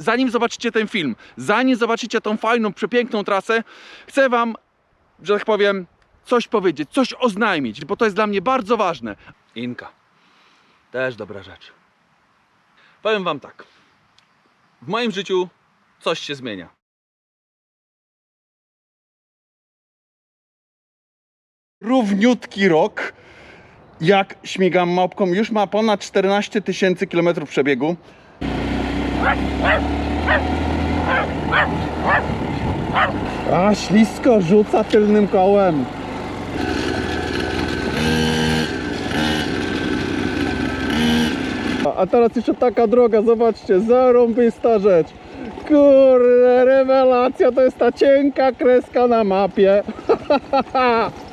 zanim zobaczycie ten film, zanim zobaczycie tą fajną, przepiękną trasę, chcę Wam, że tak powiem, coś powiedzieć, coś oznajmić, bo to jest dla mnie bardzo ważne. Inka. Też dobra rzecz. Powiem Wam tak. W moim życiu coś się zmienia. Równiutki rok, jak śmigam małpką, już ma ponad 14 tysięcy kilometrów przebiegu. A, ślisko rzuca tylnym kołem. A- A teraz jeszcze taka droga, zobaczcie, zarąbista rzecz. Kurde, rewelacja, to jest ta cienka kreska na mapie.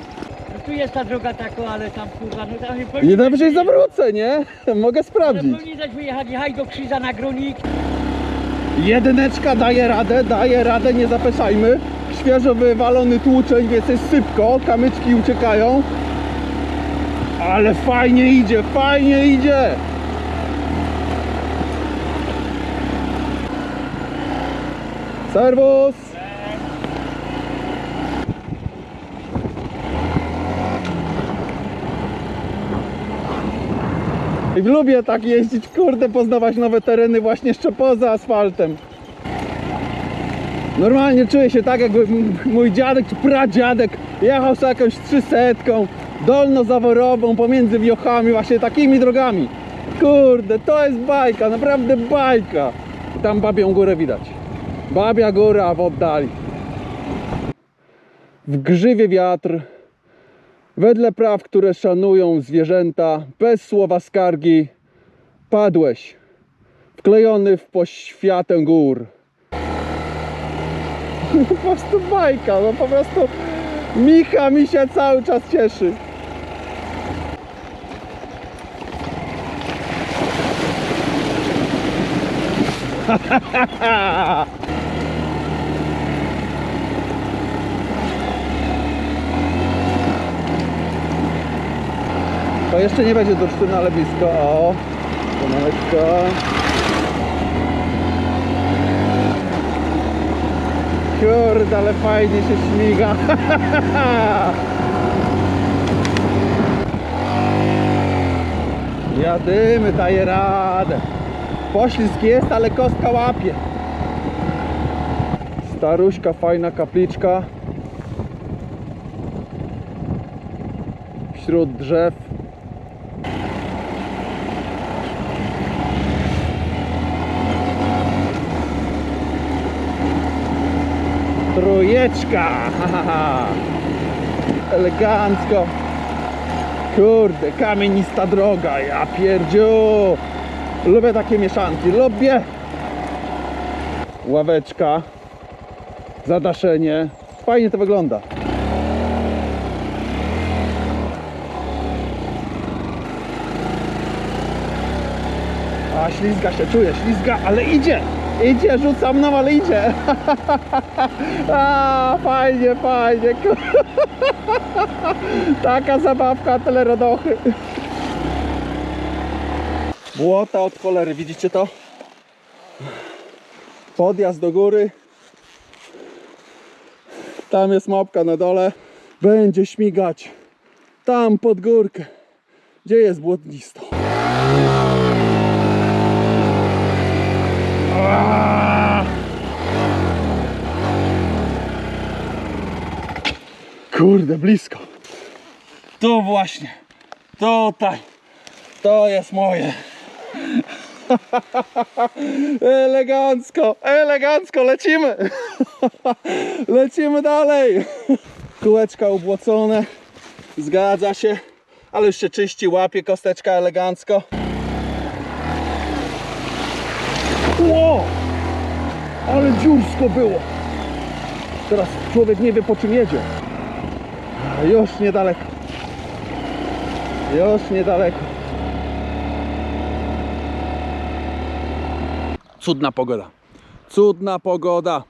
Tu jest ta droga taka, ale tam kurwa, no tam nie powinni I najwyżej zawrócę, nie? Mogę Ale sprawdzić. powinni dać wyjechać jechać do krzyża na gronik. Jedyneczka daje radę, daje radę, nie zapeszajmy. Świeżo wywalony tłuczeń, więc jest sypko, kamyczki uciekają. Ale fajnie idzie, fajnie idzie. Serwus! I lubię tak jeździć, kurde, poznawać nowe tereny właśnie jeszcze poza asfaltem. Normalnie czuję się tak, jakby mój dziadek czy pradziadek jechał z jakąś trzysetką dolnozaworową pomiędzy wiochami, właśnie takimi drogami. Kurde, to jest bajka, naprawdę bajka. I tam babią górę widać. Babia góra w oddali. W grzywie wiatr, wedle praw, które szanują zwierzęta, bez słowa skargi, padłeś, wklejony w poświatę gór. po prostu bajka, no po prostu Micha mi się cały czas cieszy. To jeszcze nie będzie do Sztyna, ale blisko. O, pomaleczko. Kurde, ale fajnie się śmiga. Jadymy, daje radę. Poślizg jest, ale kostka łapie. Staruśka, fajna kapliczka. Wśród drzew. Trójeczka! Elegancko. Kurde, kamienista droga, ja pierdziu. Lubię takie mieszanki, lubię. Ławeczka. Zadaszenie. Fajnie to wygląda. A ślizga się, czuję, ślizga, ale idzie! Idzie, rzucam no, ale idzie! A, fajnie, fajnie! Taka zabawka, tyle radochy. Błota od cholery, widzicie to? Podjazd do góry. Tam jest mopka na dole. Będzie śmigać. Tam pod górkę. Gdzie jest błotnisto? Kurde, blisko. Tu właśnie. Tutaj. To jest moje. Elegancko, elegancko, lecimy. Lecimy dalej. Kółeczka ubłocone. Zgadza się. Ale już się czyści, łapie kosteczka elegancko. Ło! Ale dziursko było. Teraz człowiek nie wie po czym jedzie. Już niedaleko. Już niedaleko. Cudna pogoda. Cudna pogoda.